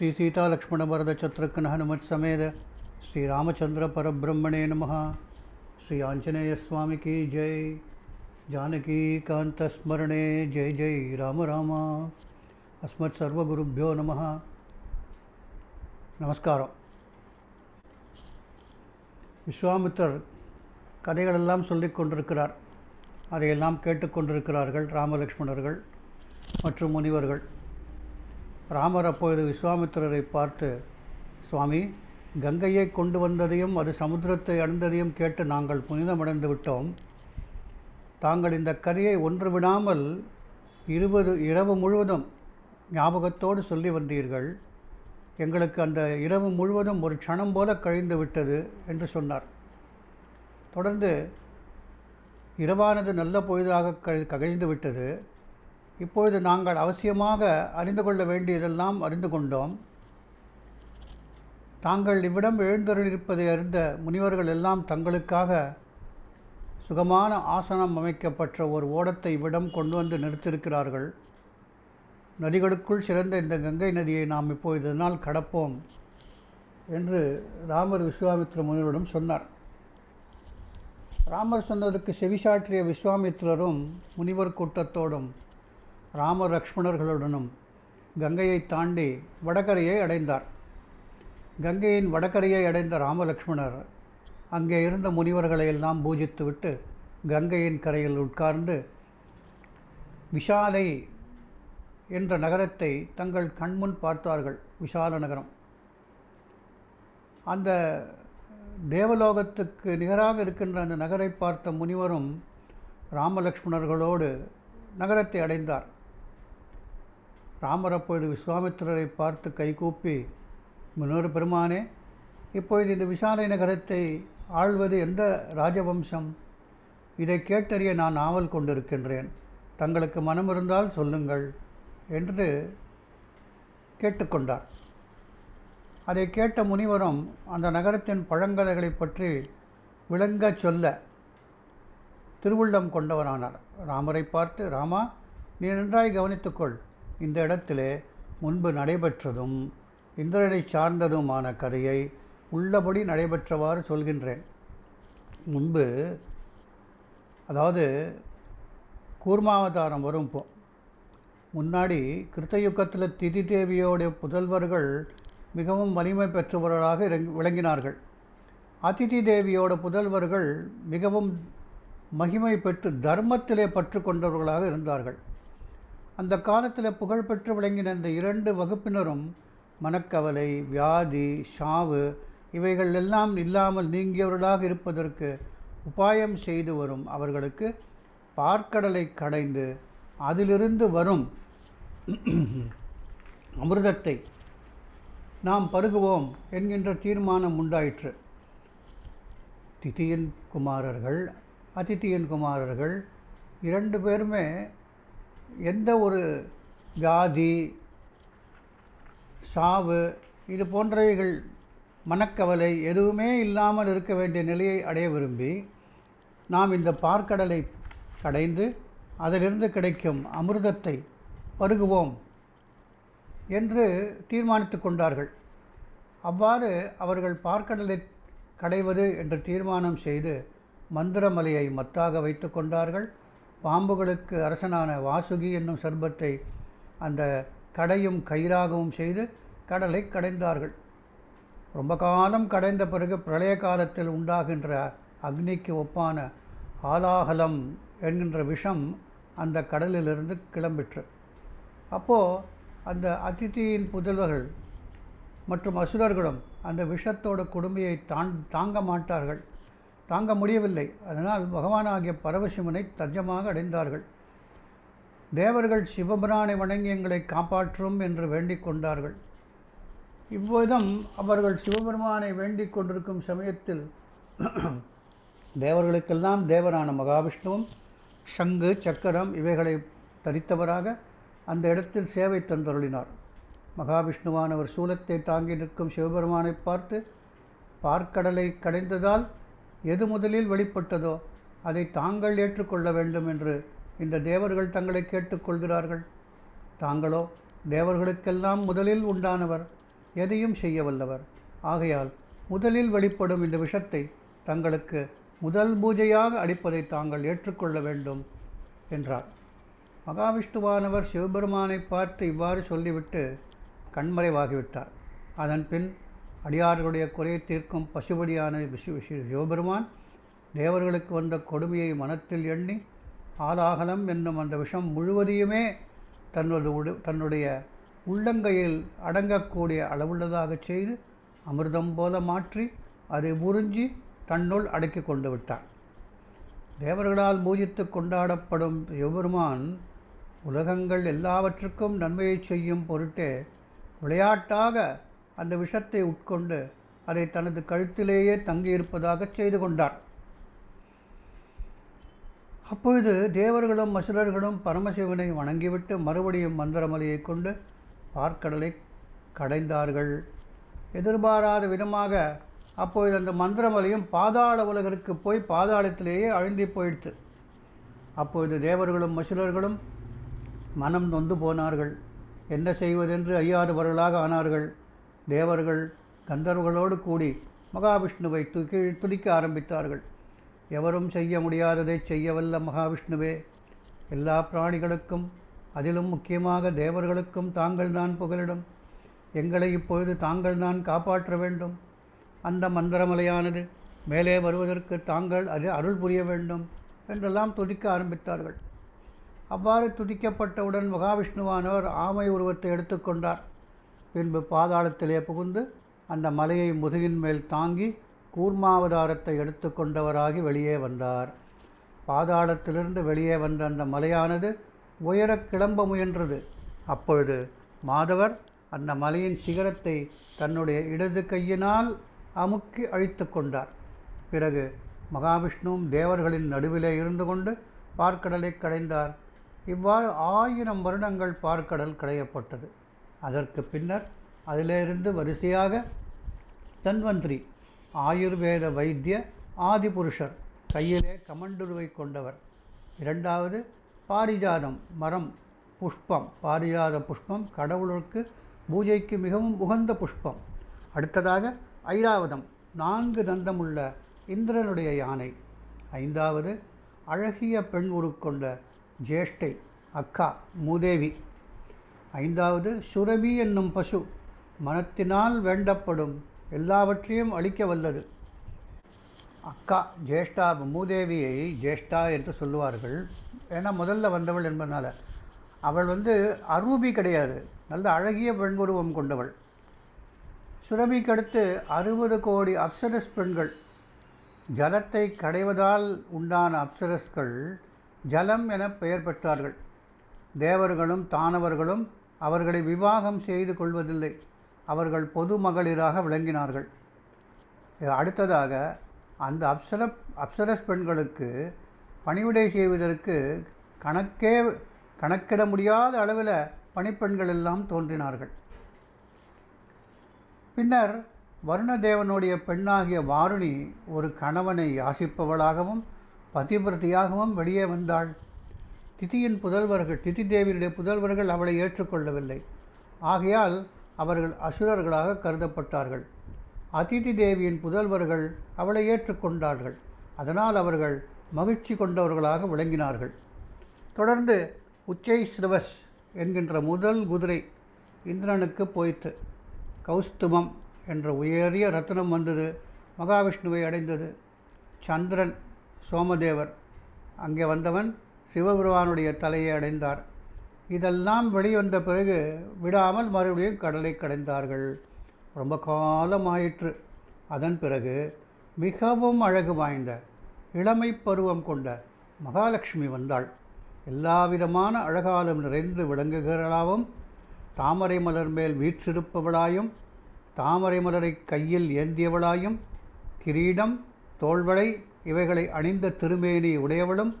ஸ்ரீ சீதா லக்ஷ்மண வரத சத்ருக்ன ஹனுமத் சமேத ஸ்ரீ ராமச்சந்திர பரபிரம்மணே நம ஸ்ரீ ஆஞ்சநேய சுவாமிக்கு ஜெய். ஜானகி காந்தஸ்மரணே ஜெய் ஜெய் ராம ராமா. அஸ்மத் சர்வகுருப்போ நம நமஸ்காரம். விஸ்வாமித்தர் கதைகளெல்லாம் சொல்லிக் கொண்டிருக்கிறார். அதையெல்லாம் கேட்டுக்கொண்டிருக்கிறார்கள் ராமலக்ஷ்மணர்கள் மற்றும் முனிவர்கள். ராமர் அப்பொழுது விஸ்வாமித்திரரை பார்த்து சுவாமி கங்கையை கொண்டு வந்ததையும் அது சமுத்திரத்தை அடைந்ததையும் கேட்டு நாங்கள் புனிதமடைந்து விட்டோம். தாங்கள் இந்த கதையை ஒன்று விடாமல் இருபது இரவு முழுவதும் ஞாபகத்தோடு சொல்லி வந்தீர்கள். எங்களுக்கு அந்த இரவு முழுவதும் ஒரு க்ஷணம் போல கழிந்து விட்டது என்று சொன்னார். தொடர்ந்து இரவானது நல்ல பொழுதாக கழி கழிந்து விட்டது. இப்பொழுது நாங்கள் அவசியமாக அறிந்து கொள்ள வேண்டியதெல்லாம் அறிந்து கொண்டோம். தாங்கள் இவ்விடம் எழுந்தருளிருப்பதை அறிந்த முனிவர்கள் எல்லாம் தங்களுக்காக சுகமான ஆசனம் அமைக்கப்பட்ட ஒரு ஓடத்தை இவ்விடம் கொண்டு வந்து நிறுத்தியிருக்கிறார்கள். நதிகளுக்குள் சிறந்த இந்த கங்கை நதியை நாம் இப்போது இதனால் கடப்போம் என்று ராமர் விஸ்வாமித்ர முனிவரிடம் சொன்னார். ராமர் சொன்னதற்கு செவிசாற்றிய விஸ்வாமித்திரரும் முனிவர் கூட்டத்தோடும் ராம லக்ஷ்மணர்களுடனும் கங்கையை தாண்டி வடகரையை அடைந்தார். கங்கையின் வடகரையை அடைந்த ராமலக்ஷ்மணர் அங்கே இருந்த முனிவர்களை எல்லாம் பூஜித்துவிட்டு கங்கையின் கரையில் உட்கார்ந்து விஷாலை என்ற நகரத்தை தங்கள் கண்முன் பார்த்தார்கள் விஷால நகரம். அந்த தேவலோகத்துக்கு நிகராக இருக்கின்ற அந்த நகரை பார்த்த முனிவரும் ராமலக்ஷ்மணர்களோடு நகரத்தை அடைந்தார். ராமர் அப்பொழுது விஸ்வாமித்திரரை பார்த்து கைகூப்பி முன்னொரு பெருமானே இப்பொழுது இந்த விசாலை நகரத்தை ஆள்வது எந்த ராஜவம்சம்? இதை கேட்டறிய நான் ஆவல் கொண்டிருக்கின்றேன். தங்களுக்கு மனம் இருந்தால் சொல்லுங்கள் என்று கேட்டுக்கொண்டார். அதை கேட்ட முனிவரும் அந்த நகரத்தின் பழங்கதைகளை பற்றி விளங்கச் சொல்ல திருவுள்ளம் கொண்டவரானார். ராமரை பார்த்து ராமா நீ நன்றாய் கவனித்துக்கொள். இந்த இடத்திலே முன்பு நடைபெற்றதும் இந்திரனை சார்ந்ததுமான கதையை உள்ளபடி நடைபெற்றவாறு சொல்கின்றேன். முன்பு அதாவது கூர்மாவதாரம் வரும் இப்போ முன்னாடி கிருத்தயுக்கத்தில் திதி தேவியோடைய புதல்வர்கள் மிகவும் வலிமை பெற்றவர்களாக விளங்கினார்கள். அதிதி தேவியோட புதல்வர்கள் மிகவும் மகிமை பெற்று தர்மத்திலே பற்று கொண்டவர்களாக இருந்தார்கள். அந்த காலத்தில் புகழ்பெற்று விளங்கின இந்த இரண்டு வகுப்பினரும் மனக்கவலை வியாதி சாவு இவைகள் எல்லாம் இல்லாமல் நீங்கியவர்களாக இருப்பதற்கு உபாயம் செய்து வரும் அவர்களுக்கு பார்க்கடலை கடைந்து அதிலிருந்து வரும் அமிர்தத்தை நாம் பருகுவோம் என்கின்ற தீர்மானம் உண்டாயிற்று. திதியின் குமாரர்கள் அதித்தியின் குமாரர்கள் இரண்டு பேருமே எந்த ஒரு வியாதி சாவு இது போன்றவைகள் மனக்கவலை எதுவுமே இல்லாமல் இருக்க வேண்டிய நிலையை அடைய விரும்பி நாம் இந்த பார்க்கடலை கடைந்து அதிலிருந்து கிடைக்கும் அமிர்தத்தை பருகுவோம் என்று தீர்மானித்து கொண்டார்கள். அவ்வாறு அவர்கள் பார்க்கடலை கடைவது என்று தீர்மானம் செய்து மந்திரமலையை மத்தாக வைத்து கொண்டார்கள். பாம்புகளுக்கு அரசனான வாசுகி என்னும் சர்பத்தை அந்த கடையும் கயிறாகவும் செய்து கடலை கடைந்தார்கள். ரொம்ப காலம் கடைந்த பிறகு பிரளய காலத்தில் உண்டாகின்ற அக்னிக்கு ஒப்பான ஆலாகலம் என்கின்ற விஷம் அந்த கடலிலிருந்து கிளம்பிற்று. அப்போது அந்த அதித்தியின் புதல்வர்கள் மற்றும் அசுரர்களும் அந்த விஷத்தோட கொடுமையை தான் தாங்க மாட்டார்கள். தாங்க முடியவில்லை. அதனால் பகவானாகிய பரவசிவனை தஞ்சமாக அடைந்தார்கள். தேவர்கள் சிவபிரானை வணங்கி எங்களை காப்பாற்றும் என்று வேண்டிக் கொண்டார்கள். இவ்விதம் அவர்கள் சிவபெருமானை வேண்டிக் கொண்டிருக்கும் சமயத்தில் தேவர்களுக்கெல்லாம் தேவரான மகாவிஷ்ணுவும் சங்கு சக்கரம் இவைகளை தரித்தவராக அந்த இடத்தில் சேவை தந்தருளினார். மகாவிஷ்ணுவானவர் சூலத்தை தாங்கி நிற்கும் சிவபெருமானை பார்த்து பார்க்கடலை கடைந்ததால் எது முதலில் வெளிப்பட்டதோ அதை தாங்கள் ஏற்றுக்கொள்ள வேண்டும் என்று இந்த தேவர்கள் தங்களை கேட்டுக்கொள்கிறார்கள். தாங்களோ தேவர்களுக்கெல்லாம் முதலில் உண்டானவர் எதையும் செய்ய வல்லவர் ஆகையால் முதலில் வெளிப்படும் இந்த விஷத்தை தங்களுக்கு முதல் பூஜையாக அளிப்பதை தாங்கள் ஏற்றுக்கொள்ள வேண்டும் என்றார். மகாவிஷ்ணுவானவர் சிவபெருமானை பார்த்து இவ்வாறு சொல்லிவிட்டு கண்மறைவாகிவிட்டார். அதன் பின் அடியார்களுடைய குறையை தீர்க்கும் பசுபடியான விசு விசு- சிவபெருமான் தேவர்களுக்கு வந்த கொடுமையை மனத்தில் எண்ணி ஆலாகலம் என்னும் அந்த விஷம் முழுவதையுமே தன்னது உடு தன்னுடைய உள்ளங்கையில் அடங்கக்கூடிய அளவுள்ளதாகச் செய்து அமிர்தம் போல மாற்றி அதை உறிஞ்சி தன்னுள் அடக்கி கொண்டு விட்டான். தேவர்களால் பூஜித்து கொண்டாடப்படும் சிவபெருமான் உலகங்கள் எல்லாவற்றுக்கும் நன்மையை செய்யும் பொருட்டே விளையாட்டாக அந்த விஷத்தை உட்கொண்டு அதை தனது கழுத்திலேயே தங்கியிருப்பதாக செய்து கொண்டார் அப்பொழுது தேவர்களும் அசுரர்களும் பரமசிவனை வணங்கிவிட்டு மறுபடியும் மந்திரமலையை கொண்டு பார்க்கடலை கடைந்தார்கள். எதிர்பாராத விதமாக அப்பொழுது அந்த மந்திரமலையும் பாதாள உலகிற்கு போய் பாதாளத்திலேயே அழுந்தி போயிடுத்து அப்பொழுது தேவர்களும் அசுரர்களும் மனம் நொந்து போனார்கள். என்ன செய்வதென்று ஐயாதவர்களாக ஆனார்கள்? தேவர்கள் கந்தர்வர்களோடு கூடி மகாவிஷ்ணுவை துக்கி துதிக்க ஆரம்பித்தார்கள். எவரும் செய்ய முடியாததை செய்யவல்ல மகாவிஷ்ணுவே. எல்லா பிராணிகளுக்கும் அதிலும் முக்கியமாக தேவர்களுக்கும் தாங்கள் நான் புகலிடும். எங்களை இப்பொழுது தாங்கள் நான் காப்பாற்ற வேண்டும். அந்த மந்திரமலையானது மேலே வருவதற்கு தாங்கள் அது அருள் புரிய வேண்டும் என்றெல்லாம் துதிக்க ஆரம்பித்தார்கள். அவ்வாறு துதிக்கப்பட்டவுடன் மகாவிஷ்ணுவானவர் ஆமை உருவத்தை எடுத்துக்கொண்டார். பின்பு பாதாளத்திலே புகுந்து அந்த மலையை முதுகின் மேல் தாங்கி கூர்மாவதாரத்தை எடுத்துக்கொண்டவராகி வெளியே வந்தார். பாதாளத்திலிருந்து வெளியே வந்த அந்த மலையானது உயரக் கிளம்ப முயன்றது. அப்பொழுது மாதவர் அந்த மலையின் சிகரத்தை தன்னுடைய இடது கையினால் அமுக்கி அழித்து கொண்டார். பிறகு மகாவிஷ்ணுவும் தேவர்களின் நடுவிலே இருந்து கொண்டு பார்க்கடலை கடைந்தார். இவ்வாறு ஆயிரம் வருடங்கள் பார்க்கடல் கடையப்பட்டது. அதற்கு பின்னர் அதிலிருந்து வரிசையாக தன்வந்திரி ஆயுர்வேத வைத்திய ஆதிபுருஷர் கையிலே கமண்டுருவை கொண்டவர். இரண்டாவது பாரிஜாதம் மரம் புஷ்பம். பாரிஜாத புஷ்பம் கடவுளுக்கு பூஜைக்கு மிகவும் உகந்த புஷ்பம். அடுத்ததாக ஐராவதம் நான்கு தந்தமுள்ள இந்திரனுடைய யானை. ஐந்தாவது அழகிய பெண் உருக்கொண்ட ஜேஷ்டை அக்கா மூதேவி. ஐந்தாவது சுரபி என்னும் பசு மனத்தினால் வேண்டப்படும் எல்லாவற்றையும் அளிக்க வல்லது. அக்கா ஜேஷ்டா மூதேவியை ஜேஷ்டா என்று சொல்லுவார்கள். ஏன்னா முதல்ல வந்தவள் என்பதனால. அவள் வந்து அரூபி கிடையாது. நல்ல அழகிய பெண் உருவம் கொண்டவள். சுரபிக்கு அடுத்து அறுபது கோடி அப்சரஸ் பெண்கள். ஜலத்தை கடைவதால் உண்டான அப்சரஸ்கள் ஜலம் என பெயர் பெற்றார்கள். தேவர்களும் தானவர்களும் அவர்களை விவாகம் செய்து கொள்வதில்லை. அவர்கள் பொது மகளிராக விளங்கினார்கள். அடுத்ததாக அந்த அப்சர அப்சரஸ் பெண்களுக்கு பணிவிடை செய்வதற்கு கணக்கே கணக்கிட முடியாத அளவில் பணிப்பெண்கள் எல்லாம் தோன்றினார்கள். பின்னர் வருணதேவனுடைய பெண்ணாகிய வாருணி ஒரு கணவனை யாசிப்பவளாகவும் பதிவிரதியாகவும் வெளியே வந்தாள். திதியின் புதல்வர்கள் திதி தேவியுடைய புதல்வர்கள் அவளை ஏற்றுக்கொள்ளவில்லை. ஆகையால் அவர்கள் அசுரர்களாக கருதப்பட்டார்கள். அதிதி தேவியின் புதல்வர்கள் அவளை ஏற்றுக்கொண்டார்கள். அதனால் அவர்கள் மகிழ்ச்சி கொண்டவர்களாக விளங்கினார்கள். தொடர்ந்து உச்சை ஸ்ரவஸ் என்கின்ற முதல் குதிரை இந்திரனுக்கு போயிற்று. கௌஸ்துமம் என்ற உயரிய ரத்னம் வந்தது. மகாவிஷ்ணுவை அடைந்தது. சந்திரன் சோமதேவர். அங்கே வந்தவன் சிவபெருமானுடைய தலையை அடைந்தார். இதெல்லாம் வெளிவந்த பிறகு விடாமல் மறுபடியும் கடலை கடைந்தார்கள். ரொம்ப காலம் ஆயிற்று அதன் பிறகு மிகவும் அழகு வாய்ந்த இளமை பருவம் கொண்ட மகாலட்சுமி வந்தாள். எல்லா விதமான அழகாலும் நிறைந்து விளங்குகிறளாவும் தாமரை மலர் மேல் வீற்றிருப்பவளாயும் தாமரை மலரை கையில் ஏந்தியவளாயும் கிரீடம் தோள்வளை இவைகளை அணிந்த திருமேனி உடையவளும்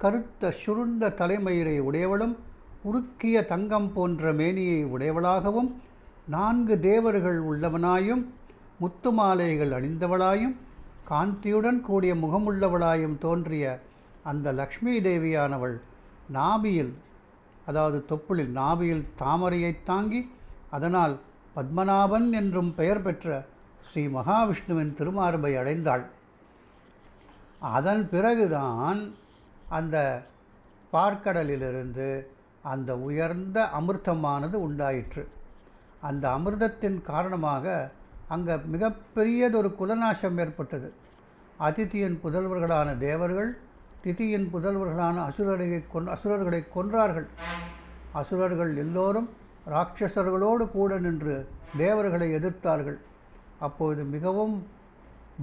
கருத்த சுருண்ட தலைமயிரை உடையவளும் உருக்கிய தங்கம் போன்ற மேனியை உடையவளாகவும் நான்கு தேவர்கள் உள்ளவனாயும் முத்து மாலைகள் அணிந்தவளாயும் காந்தியுடன் கூடிய முகமுள்ளவளாயும் தோன்றிய அந்த லக்ஷ்மி தேவியானவள் நாபியில் அதாவது தொப்புளில் நாபியில் தாமரையை தாங்கி அதனால் பத்மநாபன் என்றும் பெயர் பெற்ற ஸ்ரீ மகாவிஷ்ணுவின் திருமார்பை அடைந்தாள். அதன் பிறகுதான் அந்த பார்க்கடலிலிருந்து அந்த உயர்ந்த அமிர்தமானது உண்டாயிற்று. அந்த அமிர்தத்தின் காரணமாக அங்கே மிகப்பெரியதொரு குலநாசம் ஏற்பட்டது. அதித்தியின் புதல்வர்களான தேவர்கள் திதியின் புதல்வர்களான அசுரரை கொன் அசுரர்களை கொன்றார்கள். அசுரர்கள் எல்லோரும் ராட்சசர்களோடு கூட நின்று தேவர்களை எதிர்த்தார்கள். அப்பொழுது மிகவும்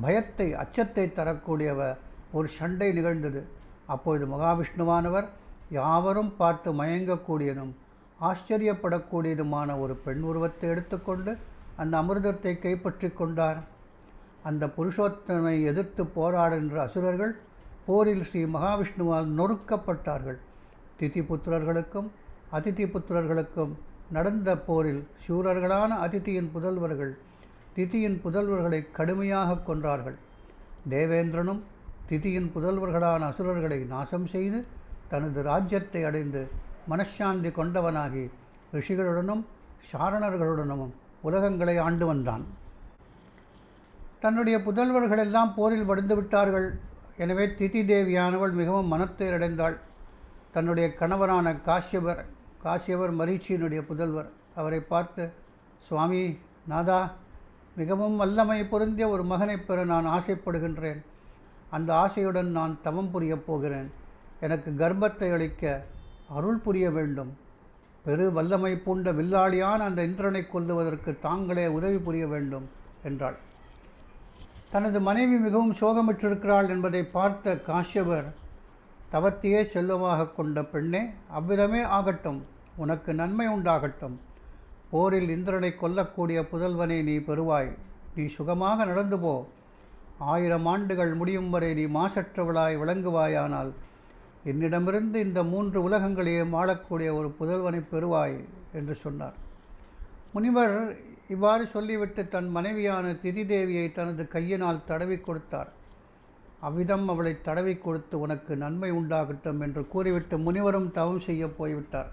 பயத்தை அச்சத்தை தரக்கூடியவ ஒரு சண்டை நிகழ்ந்தது. அப்பொழுது மகாவிஷ்ணுவானவர் யாவரும் பார்த்து மயங்கக்கூடியதும் ஆச்சரியப்படக்கூடியதுமான ஒரு பெண் உருவத்தை எடுத்துக்கொண்டு அந்த அமிர்தத்தை கைப்பற்றி கொண்டார். அந்த புருஷோத்தமை எதிர்த்து போராடுகின்ற அசுரர்கள் போரில் ஸ்ரீ மகாவிஷ்ணுவால் நொறுக்கப்பட்டார்கள். திதி புத்திரர்களுக்கும் அதிதி புத்திரர்களுக்கும் நடந்த போரில் சூரர்களான அதிதியின் புதல்வர்கள் திதியின் புதல்வர்களை கடுமையாக கொன்றார்கள். தேவேந்திரனும் திதியின் புதல்வர்களான அசுரர்களை நாசம் செய்து தனது ராஜ்யத்தை அடைந்து மனசாந்தி கொண்டவனாகி ரிஷிகளுடனும் சாரணர்களுடனும் உலகங்களை ஆண்டு வந்தான். தன்னுடைய புதல்வர்கள் எல்லாம் போரில் வடிந்து விட்டார்கள். எனவே திதி தேவியானவள் மிகவும் மனத்தை அடைந்தாள். தன்னுடைய கணவரான காஷ்யபர் காஷ்யபர் மரீச்சியினுடைய புதல்வர். அவரை பார்த்து சுவாமி நாதா மிகவும் வல்லமை பொருந்திய ஒரு மகனைப் பெற நான் ஆசைப்படுகின்றேன். அந்த ஆசையுடன் நான் தவம் புரியப் போகிறேன். எனக்கு கர்ப்பத்தை அளிக்க அருள் புரிய வேண்டும். பெரு வல்லமை பூண்ட வில்லாளியான அந்த இந்திரனை கொல்லுவதற்கு தாங்களே உதவி புரிய வேண்டும் என்றாள். தனது மனைவி மிகவும் சோகமிட்டிருக்கிறாள் என்பதை பார்த்த காஷ்யவர் தவத்தையே செல்வமாக கொண்ட பெண்ணே அவ்விதமே ஆகட்டும் உனக்கு நன்மை உண்டாகட்டும். போரில் இந்திரனை கொல்லக்கூடிய புதல்வனை நீ பெறுவாய். நீ சுகமாக நடந்து போ. ஆயிரம் ஆண்டுகள் முடியும் வரை நீ மாசற்றவளாய் விளங்குவாயானால் என்னிடமிருந்து இந்த மூன்று உலகங்களையும் ஆளக்கூடிய ஒரு புதல்வனை பெறுவாய் என்று சொன்னார். முனிவர் இவ்வாறு சொல்லிவிட்டு தன் மனைவியான திதிதேவியை தனது கையினால் தடவி கொடுத்தார். அவ்விதம் அவளை தடவி கொடுத்து உனக்கு நன்மை உண்டாகட்டும் என்று கூறிவிட்டு முனிவரும் தவம் செய்ய போய்விட்டார்.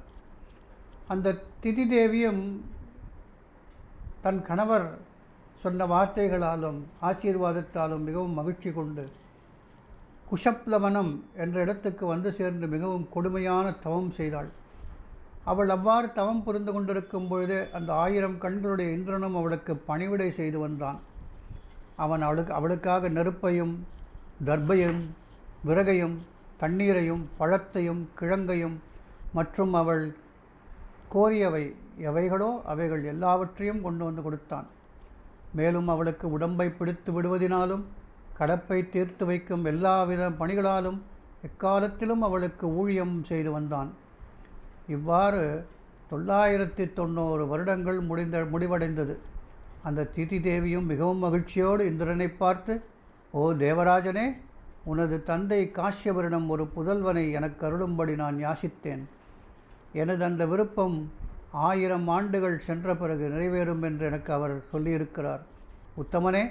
அந்த திதிதேவியும் தன் கணவர் சொன்ன வார்த்தைகளாலும் ஆசீர்வாதத்தாலும் மிகவும் மகிழ்ச்சி கொண்டு குஷப்லவனம் என்ற இடத்துக்கு வந்து சேர்ந்து மிகவும் கொடுமையான தவம் செய்தாள். அவள் அவ்வாறு தவம் புரிந்து கொண்டிருக்கும் பொழுதே அந்த ஆயிரம் கண்களுடைய இந்திரனும் அவளுக்கு பணிவிடை செய்து வந்தான். அவன் அவளுக்கு அவளுக்காக நெருப்பையும் தர்பையும் விறகையும் தண்ணீரையும் பழத்தையும் கிழங்கையும் மற்றும் அவள் கோரியவை எவைகளோ அவைகள் எல்லாவற்றையும் கொண்டு வந்து கொடுத்தான். மேலும் அவளுக்கு உடம்பை பிடித்து விடுவதினாலும் கடப்பை தீர்த்து வைக்கும் எல்லாவித பணிகளாலும் எக்காலத்திலும் அவளுக்கு ஊழியம் செய்து வந்தான். இவ்வாறு தொள்ளாயிரத்தி தொண்ணூறு வருடங்கள் முடிந்த முடிவடைந்தது. அந்த திதி தேவியும் மிகவும் மகிழ்ச்சியோடு இந்திரனை பார்த்து ஓ தேவராஜனே உனது தந்தை காஷ்யபரிடம் ஒரு புதல்வனை எனக்கு அருளும்படி நான் யாசித்தேன். எனது அந்த விருப்பம் ஆயிரம் ஆண்டுகள் சென்ற பிறகு நிறைவேறும் என்று எனக்கு அவர் சொல்லியிருக்கிறார். உத்தமனே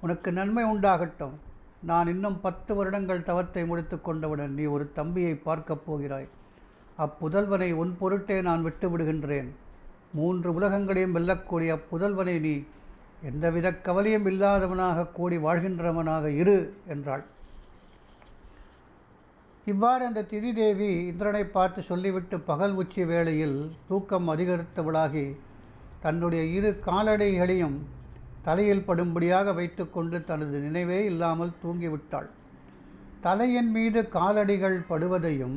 உனக்கு நன்மை உண்டாகட்டும். நான் இன்னும் பத்து வருடங்கள் தவத்தை முடித்து கொண்டவுடன் நீ ஒரு தம்பியை பார்க்கப் போகிறாய். அப்புதல்வனை உன் பொருட்டே நான் விட்டு விடுகின்றேன் மூன்று உலகங்களையும் வெல்லக்கூடிய அப்புதல்வனை நீ எந்தவித கவலையும் இல்லாதவனாக கூடி வாழ்கின்றவனாக இரு என்றாள். இவ்வாறு அந்த திதிதேவி இந்திரனை பார்த்து சொல்லிவிட்டு பகல் உச்சி வேளையில் தூக்கம் அதிகரித்தவளாகி தன்னுடைய இரு காலடிகளையும் தலையில் படும்படியாக வைத்துக்கொண்டு தனது நினைவே இல்லாமல் தூங்கிவிட்டாள். தலையின் மீது காலடிகள் படுவதையும்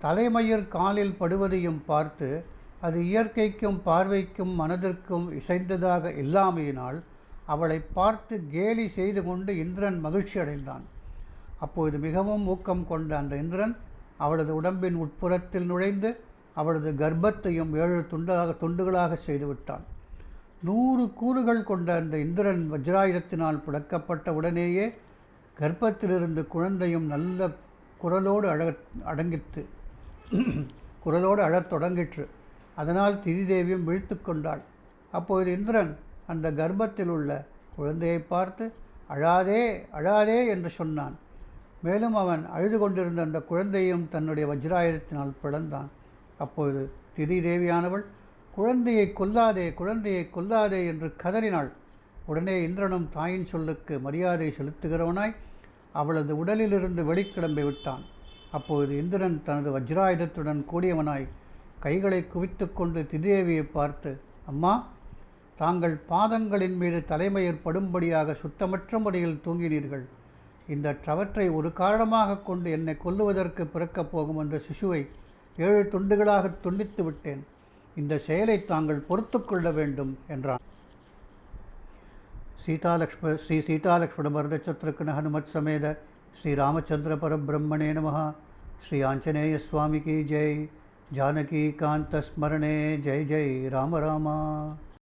தலைமயிர் காலில் படுவதையும் பார்த்து அது இயற்கைக்கும் பார்வைக்கும் மனதிற்கும் இசைந்ததாக இல்லாமையினால் அவளை பார்த்து கேலி செய்து கொண்டு இந்திரன் மகிழ்ச்சி அடைந்தான் அப்பொழுது மிகவும் ஊக்கம் கொண்ட அந்த இந்திரன் அவளது உடம்பின் உட்புறத்தில் நுழைந்து அவளது கர்ப்பத்தையும் ஏழு துண்டாக துண்டுகளாக செய்துவிட்டான். நூறு கூறுகள் கொண்ட அந்த இந்திரன் வஜ்ராயுதத்தினால் புடக்கப்பட்ட உடனேயே கர்ப்பத்திலிருந்து குழந்தையும் நல்ல குரலோடு அழ அடங்கிற்று. குரலோடு அழத் தொடங்கிற்று. அதனால் திரிதேவியும் விழித்து கொண்டாள். அப்போது இந்திரன் அந்த கர்ப்பத்தில் உள்ள குழந்தையை பார்த்து அழாதே அழாதே என்று சொன்னான். மேலும் அவன் அழுது கொண்டிருந்த அந்த குழந்தையும் தன்னுடைய வஜ்ராயுதத்தினால் பிளந்தான். அப்போது திரிதேவியானவள் குழந்தையை கொல்லாதே குழந்தையை கொல்லாதே என்று கதறினாள். உடனே இந்திரனும் தாயின் சொல்லுக்கு மரியாதை செலுத்துகிறவனாய் அவளது உடலிலிருந்து வெளிக்கிளம்பி விட்டான். அப்போது இந்திரன் தனது வஜ்ராயுதத்துடன் கூடியவனாய் கைகளை குவித்து கொண்டு திதேவியை பார்த்து அம்மா தாங்கள் பாதங்களின் மீது தலைமையில் படும்படியாக சுத்தமற்ற முறையில் தூங்கினீர்கள். இந்த தவற்றை ஒரு காரணமாக கொண்டு என்னை கொல்லுவதற்கு பிறக்கப் போகும் அந்த சிசுவை ஏழு துண்டுகளாக துண்டித்து விட்டேன். இந்த செயலை தாங்கள் பொறுத்து கொள்ள வேண்டும் என்றான். சீதாலக்ஷ்ம ஸ்ரீ சீதாலக்ஷ்மண பரதச்சத்ருக்கன ஹனுமத் சமேத ஸ்ரீ ராமச்சந்திர பரபிரம்மணே நம ஸ்ரீ ஆஞ்சநேய சுவாமிக்கு ஜெய். ஜானகி காந்த ஸ்மரணே ஜெய் ஜெய். ராம ராமா.